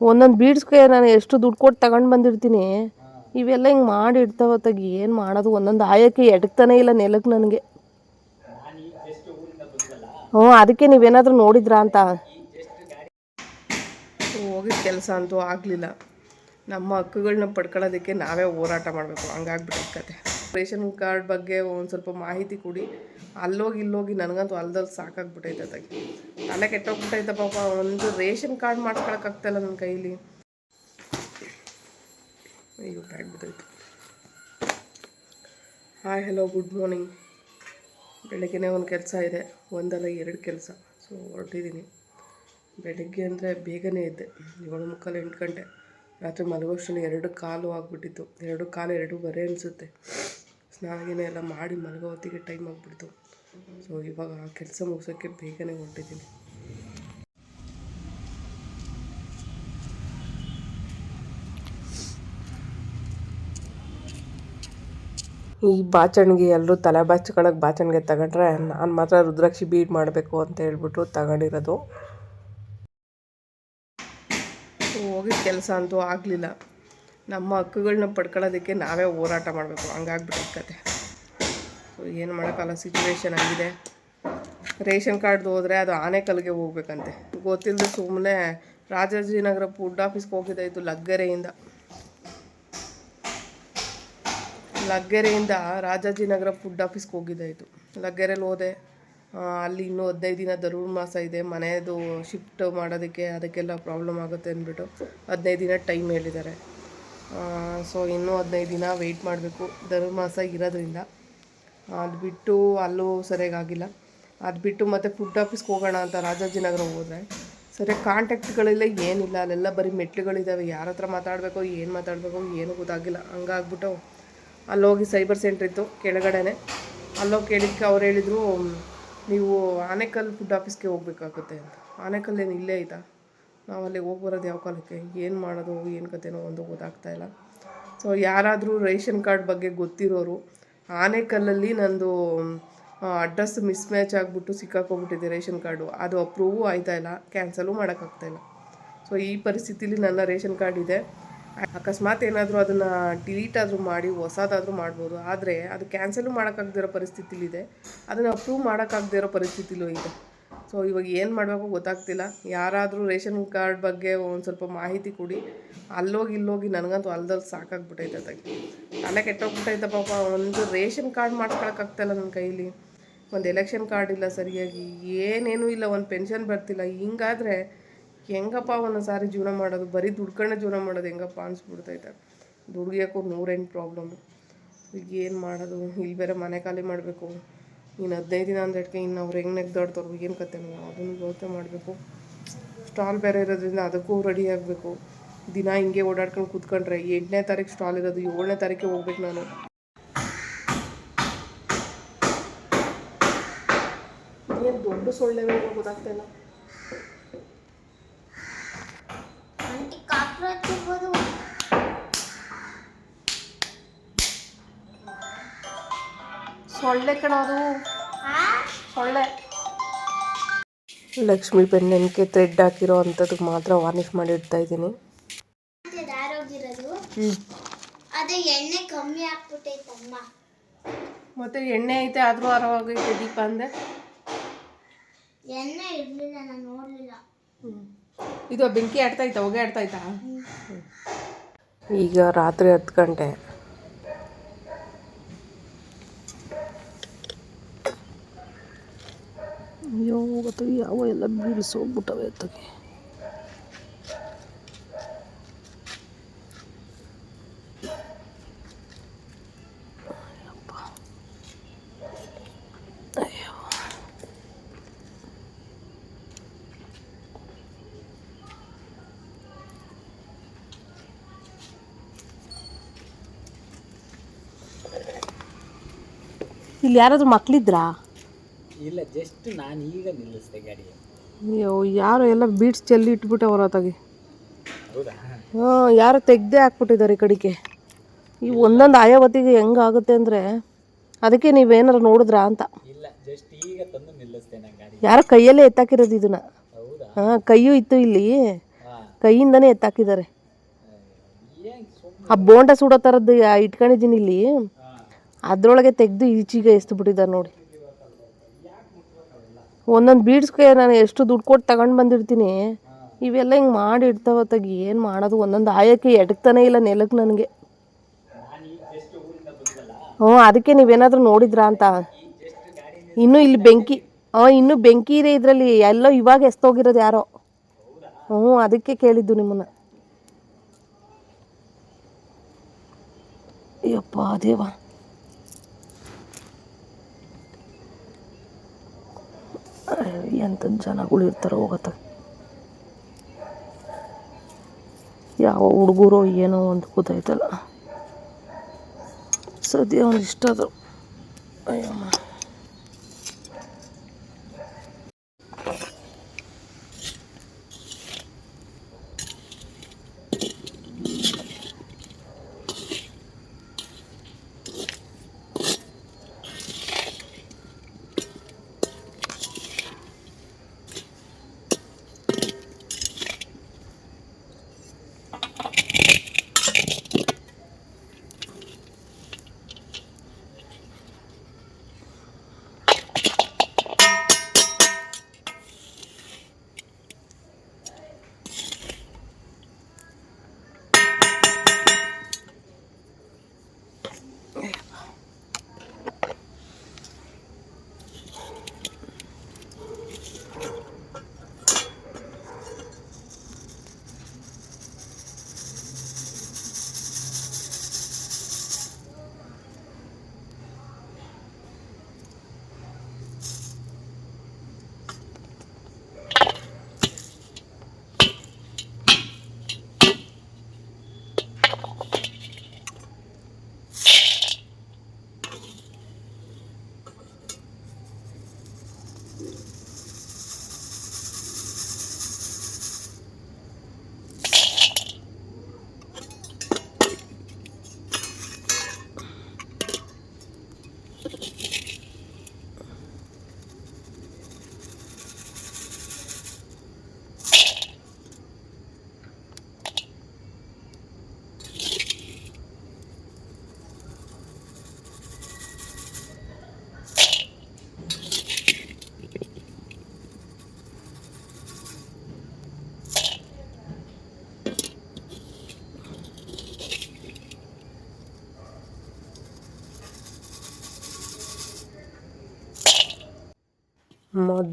ಒಂದೊಂದು ಬೀಡ್ಸ್ಗೆ ನಾನು ಎಷ್ಟು ದುಡ್ಡು ಕೊಟ್ಟು ತಗೊಂಡು ಬಂದಿರ್ತೀನಿ. ಇವೆಲ್ಲ ಹಿಂಗೆ ಮಾಡಿ ಇಡ್ತಾವ ತಗಿ ಏನು ಮಾಡೋದು? ಒಂದೊಂದು ಆಯಕ್ಕೆ ಎಡಕ್ತಾನೆ ಇಲ್ಲ ನೆಲಕ್ಕೆ ನನಗೆ. ಹ್ಞೂ ಅದಕ್ಕೆ ನೀವೇನಾದರೂ ನೋಡಿದ್ರಾ ಅಂತ? ಹೋಗಿದ್ದ ಕೆಲಸ ಅಂತೂ ಆಗಲಿಲ್ಲ. ನಮ್ಮ ಹಕ್ಕುಗಳನ್ನ ಪಡ್ಕೊಳ್ಳೋದಕ್ಕೆ ನಾವೇ ಹೋರಾಟ ಮಾಡಬೇಕು. ಹಂಗಾಗ್ಬಿಟ್ಟು ಕತೆ. ರೇಷನ್ ಕಾರ್ಡ್ ಬಗ್ಗೆ ಒಂದು ಸ್ವಲ್ಪ ಮಾಹಿತಿ ಕೊಡಿ. ಅಲ್ಲೋಗಿ ಇಲ್ಲೋಗಿ ನನಗಂತೂ ಅಲ್ದಲ್ಲಿ ಸಾಕಾಗ್ಬಿಟ್ಟೈತೆ ಅದಾಗಿ ತಲೆ ಕೆಟ್ಟೋಗ್ಬಿಟ್ಟೈತೆ ಪಾಪ, ಒಂದು ರೇಷನ್ ಕಾರ್ಡ್ ಮಾಡ್ಕೊಳಕ್ಕಾಗ್ತಾಯಿಲ್ಲ ನನ್ನ ಕೈಲಿ. ಅಯ್ಯೋ ಆಗ್ಬಿಟ್ಟೈತೆ ಹಾಯ್ ಹಲೋ ಗುಡ್ ಮಾರ್ನಿಂಗ್ ಬೆಳಗ್ಗೆನೇ ಒಂದು ಕೆಲಸ ಇದೆ, ಒಂದಲ್ಲ ಎರಡು ಕೆಲಸ. ಸೊ ಹೊರಟಿದ್ದೀನಿ ಬೆಳಗ್ಗೆ ಅಂದರೆ ಬೇಗನೆ ಇದ್ದೆ ಏಳು ಮುಕ್ಕಾಲು ಎಂಟು ಗಂಟೆ. ರಾತ್ರಿ ಮಲಗೋಷ್ಟರಲ್ಲಿ ಎರಡು ಕಾಲು ಆಗಿಬಿಟ್ಟಿತ್ತು. ಎರಡು ಕಾಲು ಎರಡೂವರೆ ಅನಿಸುತ್ತೆ. ಸ್ನಾನ ಗೀನ ಎಲ್ಲ ಮಾಡಿ ಮಲಗೋ ಹೊತ್ತಿಗೆ ಟೈಮ್ ಆಗಿಬಿಡ್ತು. ಸೊ ಇವಾಗ ಆ ಕೆಲಸ ಮುಗಿಸೋಕ್ಕೆ ಬೇಗನೆ ಹೊರಟಿದ್ದೀನಿ ಈ ಬಾಚಣಿಗೆ ಎಲ್ಲರೂ ತಲೆ ಬಾಚ್ಕೊಳಕ್ಕೆ ಬಾಚಣಿಗೆ ತಗೊಂಡ್ರೆ ನಾನು ಮಾತ್ರ ರುದ್ರಾಕ್ಷಿ ಬೀಡ್ ಮಾಡಬೇಕು ಅಂತ ಹೇಳ್ಬಿಟ್ಟು ತಗೊಂಡಿರೋದು. ಹೋಗಿ ಕೆಲಸ ಅಂತೂ ಆಗಲಿಲ್ಲ. ನಮ್ಮ ಹಕ್ಕುಗಳನ್ನ ಪಡ್ಕೊಳ್ಳೋದಕ್ಕೆ ನಾವೇ ಹೋರಾಟ ಮಾಡಬೇಕು. ಹಂಗಾಗ್ಬಿಟ್ಟಿದೆ ಕತೆ. ಸೊ ಏನು ಮಾಡೋಕ್ಕಲ್ಲ? ಸಿಚುವೇಶನ್ ಆಗಿದೆ. ರೇಷನ್ ಕಾರ್ಡ್ದು ಹೋದರೆ ಅದು ಆನೆಕಲ್ಗೆ ಹೋಗ್ಬೇಕಂತೆ. ಗೊತ್ತಿಲ್ಲದೆ ಸುಮ್ಮನೆ ರಾಜಾಜಿನಗರ ಫುಡ್ ಆಫೀಸ್ಗೆ ಹೋಗಿದ್ದಾಯಿತು ಲಗ್ಗೆರೆಯಿಂದ. ಲಗ್ಗೆರೆಯಿಂದ ರಾಜಾಜಿನಗರ ಫುಡ್ ಆಫೀಸ್ಗೆ ಹೋಗಿದ್ದಾಯಿತು ಲಗ್ಗೆರೆಯಲ್ಲಿ ಹೋದೆ. ಅಲ್ಲಿ ಇನ್ನೂ ಹದಿನೈದು ದಿನ ಧನುರ್ಮಾಸ ಇದೆ. ಮನೆಯದು ಶಿಫ್ಟ್ ಮಾಡೋದಕ್ಕೆ ಅದಕ್ಕೆಲ್ಲ ಪ್ರಾಬ್ಲಮ್ ಆಗುತ್ತೆ ಅಂದ್ಬಿಟ್ಟು ಹದಿನೈದು ದಿನ ಟೈಮ್ ಹೇಳಿದ್ದಾರೆ. ಸೊ ಇನ್ನೂ ಹದಿನೈದು ದಿನ ವೆಯ್ಟ್ ಮಾಡಬೇಕು. ಧನುರ್ಮಾಸ ಇರೋದ್ರಿಂದ. ಅದು ಬಿಟ್ಟು ಅಲ್ಲೂ ಸರಿಯಾಗಿಲ್ಲ ಅದು ಬಿಟ್ಟು ಮತ್ತೆ ಫುಡ್ ಆಫೀಸ್ಗೆ ಹೋಗೋಣ ಅಂತ ರಾಜಾಜಿನಗರ ಹೋದರೆ, ಸರಿ ಕಾಂಟ್ಯಾಕ್ಟ್ಗಳೆಲ್ಲ ಏನಿಲ್ಲ. ಅಲ್ಲೆಲ್ಲ ಬರೀ ಮೆಟ್ಲುಗಳಿದ್ದಾವೆ ಯಾರ ಹತ್ರ ಮಾತಾಡಬೇಕು, ಏನು ಮಾತಾಡಬೇಕು, ಏನೂ ಗೊತ್ತಾಗಿಲ್ಲ. ಹಂಗಾಗ್ಬಿಟ್ಟು ಅಲ್ಲೋಗಿ ಸೈಬರ್ ಸೆಂಟ್ರ್ ಇತ್ತು ಕೆಳಗಡೆನೆ. ಅಲ್ಲೋಗಿ ಕೇಳಿದ್ದಕ್ಕೆ ಅವ್ರು ಹೇಳಿದರು, ನೀವು ಆನೇಕಲ್ ಫುಡ್ ಆಫೀಸ್ಗೆ ಹೋಗ್ಬೇಕಾಗುತ್ತೆ ಅಂತ. ಆನೇಕಲ್ ಏನು ಇಲ್ಲೇ ಐತಾ ನಾವು ಅಲ್ಲಿ ಹೋಗಿ ಬರೋದು ಯಾವ ಕಾಲಕ್ಕೆ? ಏನು ಮಾಡೋದು? ಏನು ಕತೆನೋ ಒಂದು ಗೊತ್ತಾಗ್ತಾ ಇಲ್ಲ. ಸೊ ಯಾರಾದರೂ ರೇಷನ್ ಕಾರ್ಡ್ ಬಗ್ಗೆ ಗೊತ್ತಿರೋರು, ಆನೆಕಲ್ಲಲ್ಲಿ ನಂದು ಅಡ್ರೆಸ್ ಮಿಸ್ ಮ್ಯಾಚ್ ಆಗಿಬಿಟ್ಟು ಸಿಕ್ಕಾಕೊಂಡ್ಬಿಟ್ಟಿದೆ ರೇಷನ್ ಕಾರ್ಡು. ಅದು ಅಪ್ರೂವು ಆಯ್ತಾ ಇಲ್ಲ? ಕ್ಯಾನ್ಸಲು ಮಾಡೋಕ್ಕಾಗ್ತಾಯಿಲ್ಲ ಸೊ ಈ ಪರಿಸ್ಥಿತಿಲಿ ನನ್ನ ರೇಷನ್ ಕಾರ್ಡ್ ಇದೆ. ಅಕಸ್ಮಾತ್ ಏನಾದರೂ ಅದನ್ನು ಡಿಲೀಟ್ ಆದರೂ ಮಾಡಿ, ಹೊಸದಾದರೂ ಮಾಡ್ಬೋದು. ಆದರೆ ಅದು ಕ್ಯಾನ್ಸಲು ಮಾಡೋಕ್ಕಾಗದಿರೋ ಪರಿಸ್ಥಿತಿಲಿದೆ. ಅದನ್ನು ಅಪ್ರೂವ್ ಮಾಡೋಕ್ಕಾಗದೇ ಇರೋ ಪರಿಸ್ಥಿತಿಲೂ ಇದೆ. ಸೊ ಇವಾಗ ಏನು ಮಾಡಬೇಕು ಗೊತ್ತಾಗ್ತಿಲ್ಲ. ಯಾರಾದರೂ ರೇಷನ್ ಕಾರ್ಡ್ ಬಗ್ಗೆ ಒಂದು ಸ್ವಲ್ಪ ಮಾಹಿತಿ ಕೊಡಿ. ಅಲ್ಲೋಗಿ ಇಲ್ಲೋಗಿ ನನಗಂತೂ ಅಲ್ದಲ್ಲಿ ಸಾಕಾಗ್ಬಿಟ್ಟೈತೆ ಅದಕ್ಕೆ ತಲೆ ಕೆಟ್ಟೋಗ್ಬಿಟ್ಟೈತೆ ಪಾಪ. ಒಂದು ರೇಷನ್ ಕಾರ್ಡ್ ಮಾಡ್ಕೊಳಕ್ಕಾಗ್ತಲ್ಲ ನನ್ನ ಕೈಲಿ. ಒಂದು ಎಲೆಕ್ಷನ್ ಕಾರ್ಡ್ ಇಲ್ಲ ಸರಿಯಾಗಿ. ಏನೇನೂ ಇಲ್ಲ. ಒಂದು ಪೆನ್ಷನ್ ಬರ್ತಿಲ್ಲ. ಹಿಂಗಾದ್ರೆ ಹೆಂಗಪ್ಪ ಒಂದೊಂದು ಸಾರಿ ಜೀವನ ಮಾಡೋದು? ಬರೀ ದುಡ್ಕೊಂಡೆ ಜೀವನ ಮಾಡೋದು ಹೆಂಗಪ್ಪ ಅನಿಸ್ಬಿಡ್ತೈತೆ. ದುಡ್ಗಿಯೋಕ್ಕೂ ನೂರೆಂಟು ಪ್ರಾಬ್ಲಮ್ಮು ಈಗ ಏನು ಮಾಡೋದು? ಇಲ್ಲಿ ಬೇರೆ ಮನೆ ಖಾಲಿ ಮಾಡಬೇಕು. ಇನ್ನು ಹದಿನೈದು ದಿನ ಅಂದಟ್ಕೆ ಇನ್ನು ಅವ್ರು ಹೆಂಗೆ ನೆಗ್ದಾಡ್ತಾರೋ? ಏನು ಕತೆನೋ ಅದನ್ನು ಯೋಚನೆ ಮಾಡಬೇಕು. ಸ್ಟಾಲ್ ಬೇರೆ ಇರೋದ್ರಿಂದ ಅದಕ್ಕೂ ರೆಡಿ ಆಗಬೇಕು. ದಿನ ಹಿಂಗೆ ಓಡಾಡ್ಕೊಂಡು ಕೂತ್ಕೊಂಡ್ರೆ ಎಂಟನೇ ತಾರೀಕು ಸ್ಟಾಲ್ ಇರೋದು, ಏಳನೇ ತಾರೀಕಿಗೆ ಹೋಗ್ಬೇಕು ನಾನು. ಏನು ದೊಡ್ಡ ಸೊಳ್ಳೆ ಗೊತ್ತಾಗ್ತಾ ಇಲ್ಲ? ಆಂಟಿ ಕಾಕ್ರೋಚ್ ಇರ್ಬೋದು ಸೊಳ್ಳೆ ಕಣ ಅದು. ಆ? ಸೊಳ್ಳೆ. ಲಕ್ಷ್ಮಿ ಪೆಂಡೆಂಟ್ಗೆ ಥ್ರೆಡ್ ಹಾಕಿರೋ ಅಂಥದ್ದು ಮಾತ್ರ ವಾರ್ನಿಷ್ ಮಾಡಿ ಇಡ್ತಾ ಇದ್ದೀನಿ. ಅದು ಎಣ್ಣೆ ಕಮ್ಮಿ ಆಗ್ಬಿಟ್ಟೈತಮ್ಮ ಮತ್ತೆ ಎಣ್ಣೆ ಐತೆ ಆದರೂ ಆರಾಮಾಗೈತೆ ದೀಪ ಅಂದೆ ಎಣ್ಣೆ ಇರ್ಲಿಲ್ಲ ನಾನು ನೋಡ್ಲಿಲ್ಲ. ಇದು ಬೆಂಕಿ ಆಡ್ತಾ ಇತ್ತಾ, ಹೊಗೆ ಆಡ್ತಾ ಇತ್ತಾ? ಈಗ ರಾತ್ರಿ ಹತ್ತು ಗಂಟೆ. ಅಯ್ಯೋ, ಗೊತ್ತು ಯಾವ ಎಲ್ಲ ಬೀಳಿಸೋಗ್ಬಿಟ್ಟವೆ ಅತ್ತಗೆ ಇಲ್ಲಿ ಯಾರಾದ್ರೂ ಮಕ್ಳಿದ್ರಾ? ಇಲ್ಲ ಜಸ್ಟ್ ನಾನು ಈಗ ನಿಲ್ಲಿಸಿದೆ ಗಾಡಿ ಅಯ್ಯೋ ಯಾರು ಎಲ್ಲ ಬೀಟ್ಸ್ ಚೆಲ್ಲಿ ಇಟ್ಬಿಟ್ಟವ್ರ ಹೊರತಾಗಿ ಹೌದಾ? ಹಾಂ ಯಾರು ತೆಗ್ದೇ ಹಾಕ್ಬಿಟ್ಟಿದ್ದಾರೆ ಈ ಕಡೆಗೆ. ಈ ಒಂದೊಂದು ಆಯಾವತಿಗೆ ಹೆಂಗಾಗುತ್ತೆ ಅಂದರೆ ಅದಕ್ಕೆ ನೀವೇನಾರು ನೋಡಿದ್ರಾ ಅಂತ. ಇಲ್ಲ ಜಸ್ಟ್ ಈಗ ತಂದು ನಿಲ್ಲಿಸಿದೆ ನಾನು ಗಾಡಿ ಯಾರೋ ಕೈಯಲ್ಲೇ ಎತ್ತಾಕಿರೋದು ಇದನ್ನ. ಹೌದಾ? ಹಾಂ ಕೈಯೂ ಇತ್ತು ಇಲ್ಲಿ. ಕೈಯಿಂದನೇ ಎತ್ತಾಕಿದ್ದಾರೆ. ಆ ಬೋಂಡ ಸುಡೋ ಥರದ್ದು ಇಟ್ಕೊಂಡಿದ್ದೀನಿ ಇಲ್ಲಿ. ಅದರೊಳಗೆ ತೆಗೆದು ಈಚೆಗೆ ಎಷ್ಟು ಬಿಟ್ಟಿದ್ದಾರೆ ನೋಡಿ. ಒಂದೊಂದು ಬೀಡ್ಸ್ಗೆ ನಾನು ಎಷ್ಟು ದುಡ್ಡು ಕೊಟ್ಟು ತಗೊಂಡು ಬಂದಿರ್ತೀನಿ. ಇವೆಲ್ಲ ಹಿಂಗೆ ಮಾಡಿ ಇಡ್ತಾವ ತೆಗಿ ಏನು ಮಾಡೋದು? ಒಂದೊಂದು ಆಯಕ್ಕೆ ಎಡಕ್ತಾನೆ ಇಲ್ಲ ನೆಲಕ್ಕೆ ನನಗೆ. ಹ್ಞೂ, ಅದಕ್ಕೆ ನೀವೇನಾದರೂ ನೋಡಿದ್ರಾ ಅಂತ. ಇನ್ನೂ ಇಲ್ಲಿ ಬೆಂಕಿ ಹಾಂ ಇನ್ನೂ ಬೆಂಕಿ ಇದೆ ಇದರಲ್ಲಿ. ಎಲ್ಲೋ ಇವಾಗ ಎಸ್ತೋಗಿರೋದು ಯಾರೋ. ಹ್ಞೂ, ಅದಕ್ಕೆ ಕೇಳಿದ್ದು ನಿಮ್ಮನ್ನ. ಅಯ್ಯಪ್ಪ ದೇವ. ಎಂಥದ್ದು ಜನಗಳು ಇರ್ತಾರೋ ಹೋಗತ್ತ ಯಾವ ಹುಡುಗರು ಏನೋ ಒಂದು ಗೊತ್ತಾಯ್ತಲ್ಲ. ಸದ್ಯ ಒಂದು ಇಷ್ಟ ಅದು. ಅಯ್ಯಮ್ಮ.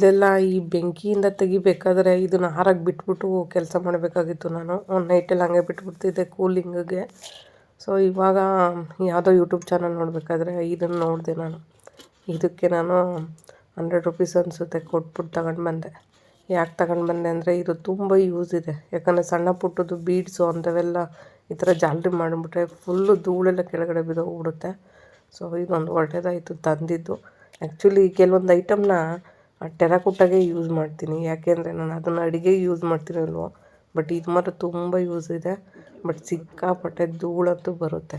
ಮೊದಲೆಲ್ಲ ಈ ಬೆಂಕಿಯಿಂದ ತೆಗಿಬೇಕಾದ್ರೆ ಇದನ್ನು ಹಾರಕ್ಕೆ ಬಿಟ್ಬಿಟ್ಟು ಕೆಲಸ ಮಾಡಬೇಕಾಗಿತ್ತು ನಾನು. ಒಂದು ನೈಟಲ್ಲಿ ಹಂಗೆ ಬಿಟ್ಬಿಡ್ತಿದ್ದೆ ಕೂಲಿಂಗಿಗೆ ಸೊ ಇವಾಗ ಯಾವುದೋ ಯೂಟ್ಯೂಬ್ ಚಾನಲ್ ನೋಡಬೇಕಾದ್ರೆ ಇದನ್ನು ನೋಡಿದೆ ನಾನು. ಇದಕ್ಕೆ ನಾನು ಹಂಡ್ರೆಡ್ ರುಪೀಸ್ ಅನಿಸುತ್ತೆ ಕೊಟ್ಬಿಟ್ಟು ತಗೊಂಡು ಬಂದೆ. ಯಾಕೆ ತಗೊಂಡು ಬಂದೆ ಅಂದರೆ ಇದು ತುಂಬ ಯೂಸ್ ಇದೆ. ಯಾಕಂದರೆ ಸಣ್ಣ ಪುಟ್ಟದ್ದು ಬೀಡ್ಸು ಅಂಥವೆಲ್ಲ ಈ ಥರ ಜಾಲರಿ ಮಾಡಿಬಿಟ್ರೆ ಫುಲ್ಲು ಧೂಳೆಲ್ಲ ಕೆಳಗಡೆ ಬಿದ್ದೋಗ್ಬಿಡುತ್ತೆ ಸೊ ಇದೊಂದು ಒಳ್ಳೆಯದಾಯಿತು ತಂದಿದ್ದು. ಆ್ಯಕ್ಚುಲಿ ಕೆಲವೊಂದು ಐಟಮ್ನ ಟೆರಾಕೋಟಾಗೆ ಯೂಸ್ ಮಾಡ್ತೀನಿ. ಯಾಕೆಂದರೆ ನಾನು ಅದನ್ನು ಅಡುಗೆ ಯೂಸ್ ಮಾಡ್ತೀನಲ್ವ ಬಟ್ ಇದು ಮಾತ್ರ ತುಂಬ ಯೂಸ್ ಇದೆ. ಬಟ್ ಸಿಕ್ಕಾಪಟ್ಟೆ ಧೂಳಂತೂ ಬರುತ್ತೆ.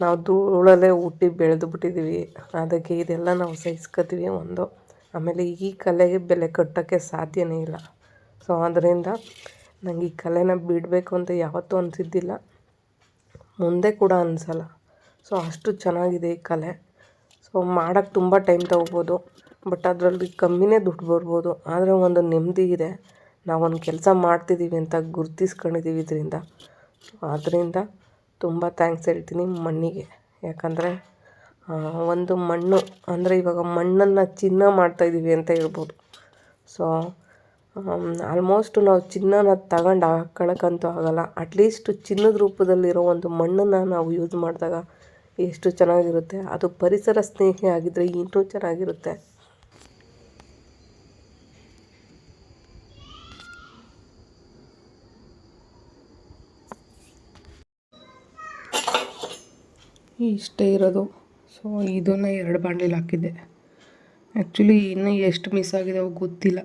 ನಾವು ಧೂಳಲ್ಲೇ ಹುಟ್ಟಿ ಬೆಳೆದು ಬಿಟ್ಟಿದ್ದೀವಿ ಅದಕ್ಕೆ ಇದೆಲ್ಲ ನಾವು ಸಹಿಸ್ಕೋತೀವಿ ಒಂದು. ಆಮೇಲೆ ಈ ಕಲೆಗೆ ಬೆಲೆ ಕಟ್ಟೋಕ್ಕೆ ಸಾಧ್ಯನೇ ಇಲ್ಲ. ಸೊ ಅದರಿಂದ ನಂಗೆ ಈ ಕಲೆನ ಬಿಡಬೇಕು ಅಂತ ಯಾವತ್ತೂ ಅನಿಸಿದ್ದಿಲ್ಲ. ಮುಂದೆ ಕೂಡ ಅನಿಸಲ್ಲ. ಸೊ ಅಷ್ಟು ಚೆನ್ನಾಗಿದೆ ಈ ಕಲೆ. ಸೊ ಮಾಡೋಕ್ಕೆ ತುಂಬ ಟೈಮ್ ತೊಗೋಬೋದು. ಬಟ್ ಅದರಲ್ಲಿ ಕಮ್ಮಿನೇ ದುಡ್ಡು ಬರ್ಬೋದು. ಆದರೆ ಒಂದು ನೆಮ್ಮದಿ ಇದೆ. ನಾವೊಂದು ಕೆಲಸ ಮಾಡ್ತಿದ್ದೀವಿ ಅಂತ ಗುರ್ತಿಸ್ಕೊಂಡಿದ್ದೀವಿ ಇದರಿಂದ. ಆದ್ದರಿಂದ ತುಂಬ ಥ್ಯಾಂಕ್ಸ್ ಹೇಳ್ತೀನಿ ಮಣ್ಣಿಗೆ. ಯಾಕಂದರೆ ಒಂದು ಮಣ್ಣು, ಅಂದರೆ ಇವಾಗ ಮಣ್ಣನ್ನು ಚಿನ್ನ ಮಾಡ್ತಾಯಿದ್ದೀವಿ ಅಂತ ಹೇಳ್ಬೋದು. ಸೊ ಆಲ್ಮೋಸ್ಟು ನಾವು ಚಿನ್ನನ ತಗೊಂಡು ಹಾಕೊಳ್ಳೋಕ್ಕಂತೂ ಆಗೋಲ್ಲ. ಅಟ್ಲೀಸ್ಟ್ ಚಿನ್ನದ ರೂಪದಲ್ಲಿರೋ ಒಂದು ಮಣ್ಣನ್ನು ನಾವು ಯೂಸ್ ಮಾಡಿದಾಗ ಎಷ್ಟು ಚೆನ್ನಾಗಿರುತ್ತೆ. ಅದು ಪರಿಸರ ಸ್ನೇಹಿ ಆಗಿದ್ದರೆ ಇನ್ನೂ ಚೆನ್ನಾಗಿರುತ್ತೆ. ಇಷ್ಟೇ ಇರೋದು. ಸೊ ಇದನ್ನು ಎರಡು ಬಾಂಡ್ಲಿಲಿ ಹಾಕಿದ್ದೆ. ಆ್ಯಕ್ಚುಲಿ ಇನ್ನೂ ಎಷ್ಟು ಮಿಸ್ ಆಗಿದಾವೆ ಗೊತ್ತಿಲ್ಲ.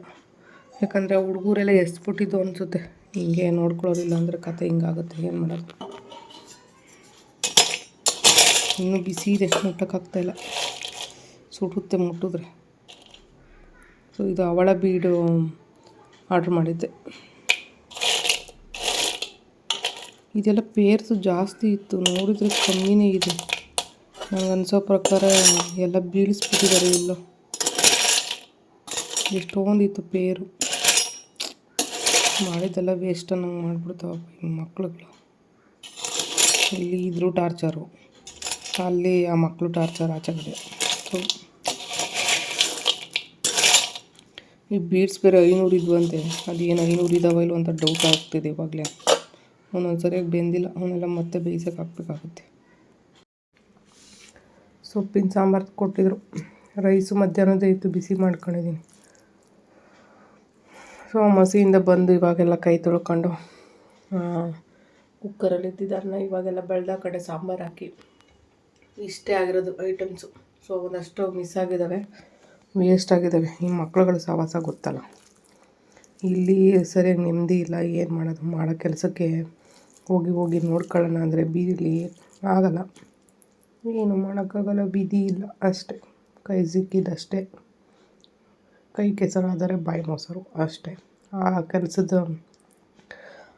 ಯಾಕಂದರೆ ಹುಡುಗರೆಲ್ಲ ಎಸ್ಬಿಟ್ಟಿದ್ದು ಅನಿಸುತ್ತೆ. ಹಿಂಗೆ ನೋಡ್ಕೊಳ್ಳೋದಿಲ್ಲ ಅಂದರೆ ಕತೆ ಹಿಂಗಾಗುತ್ತೆ, ಏನು ಮಾಡೋದು? ಇನ್ನೂ ಬಿಸಿ ಇದೆ ಮುಟ್ಟೋಕ್ಕಾಗ್ತಾಯಿಲ್ಲ ಸುಡುತ್ತೆ, ಮುಟ್ಟಿದ್ರೆ. ಸೊ ಇದು ಅವಳ ಬೀಡು ಆರ್ಡ್ರ್ ಮಾಡಿದ್ದೆ. ಇದೆಲ್ಲ ಪೇರ್ಸು ಜಾಸ್ತಿ ಇತ್ತು, ನೋಡಿದರೆ ಕಮ್ಮಿನೇ ಇದೆ. ನಂಗೆ ಅನ್ಸೋ ಪ್ರಕಾರ ಎಲ್ಲ ಬೀಳಿಸ್ಬಿಟ್ಟಿದ್ದಾರೆ ಇಲ್ಲೋ ಎಷ್ಟೊಂದಿತ್ತು ಪೇರು. ಮಾಡಿದ್ದೆಲ್ಲ ವೇಸ್ಟ್ ನಂಗೆ ಮಾಡಿಬಿಡ್ತಾವ ಮಕ್ಳುಗಳು. ಇಲ್ಲಿ ಇದ್ರು ಟಾರ್ಚರು ಅಲ್ಲಿ ಆ ಮಕ್ಕಳು ಟಾರ್ಚರ್ ಆಚೆ ಕಡೆ. ಈ ಬೀಡ್ಸ್ ಬೇರೆ ಐನೂರು ಇದ್ವಂತೆ. ಏನು ಐನೂರು ಇದಾವ ಅಂತ ಡೌಟ್ ಆಗ್ತಿದೆ ಇವಾಗಲೇ. ಒಂದೊಂದು ಸರಿಯಾಗಿ ಬೆಂದಿಲ್ಲ ಅವನ್ನೆಲ್ಲ ಮತ್ತೆ ಬೇಯಿಸೋಕೆ ಹಾಕ್ಬೇಕಾಗುತ್ತೆ. ಸೊಪ್ಪಿನ ಸಾಂಬಾರು ಕೊಟ್ಟಿದ್ರು. ರೈಸು ಮಧ್ಯಾಹ್ನದೇ ಇತ್ತು, ಬಿಸಿ ಮಾಡ್ಕೊಂಡಿದ್ದೀನಿ. ಸೊ ಮಸಿಯಿಂದ ಬಂದು ಇವಾಗೆಲ್ಲ ಕೈ ತೊಳ್ಕೊಂಡು ಕುಕ್ಕರಲ್ಲಿ ಇದ್ದಿದ್ದಾರನ್ನ ಇವಾಗೆಲ್ಲ ಬೆಳ್ದ ಕಡೆ ಸಾಂಬಾರು ಹಾಕಿ. ಇಷ್ಟೇ ಆಗಿರೋದು ಐಟಮ್ಸು ಸೊ, ಒಂದಷ್ಟು ಮಿಸ್ ಆಗಿದ್ದಾವೆ. ವೇಸ್ಟ್ ಆಗಿದ್ದಾವೆ. ಈ ಮಕ್ಳುಗಳು ಸಹವಾಸ ಗೊತ್ತಲ್ಲ. ಇಲ್ಲಿ ಸರಿಯಾಗಿ ನೆಮ್ಮದಿ ಇಲ್ಲ, ಏನು ಮಾಡೋದು? ಮಾಡೋ ಕೆಲಸಕ್ಕೆ ಹೋಗಿ ಹೋಗಿ ನೋಡ್ಕೊಳ್ಳೋಣ ಅಂದರೆ ಬೀದಿಲಿ ಆಗಲ್ಲ. ಏನು ಮಾಡೋಕ್ಕಾಗಲ್ಲ, ಬೀದಿ ಇಲ್ಲ ಅಷ್ಟೇ. ಕೈ ಸಿಕ್ಕಿದ್ದಷ್ಟೇ ಕೈ ಕೆಸರಾದರೆ ಬಾಯಿ ಮೊಸರು ಅಷ್ಟೇ. ಆ ಕೆಲಸದ,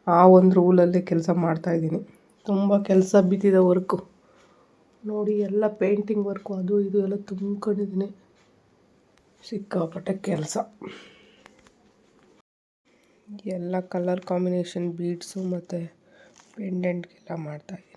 ಆ ಒಂದು ರೂಲಲ್ಲೇ ಕೆಲಸ ಮಾಡ್ತಾಯಿದ್ದೀನಿ ತುಂಬ ಕೆಲಸ ಬಿದ್ದಿದೆ ವರ್ಕು ನೋಡಿ ಎಲ್ಲ ಪೇಂಟಿಂಗ್ ವರ್ಕು ಅದು ಇದು ಎಲ್ಲ ತುಂಬ್ಕೊಂಡಿದ್ದೀನಿ. ಸಿಕ್ಕಾಪಟ್ಟೆ ಕೆಲಸ. ಎಲ್ಲ ಕಲರ್ ಕಾಂಬಿನೇಷನ್ ಬೀಡ್ಸು ಮತ್ತು ಪೆಂಡೆಂಟ್ಗೆಲ್ಲ ಮಾಡ್ತಾಯಿದ್ದೀನಿ